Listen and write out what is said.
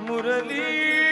ਮੁਰਲੀ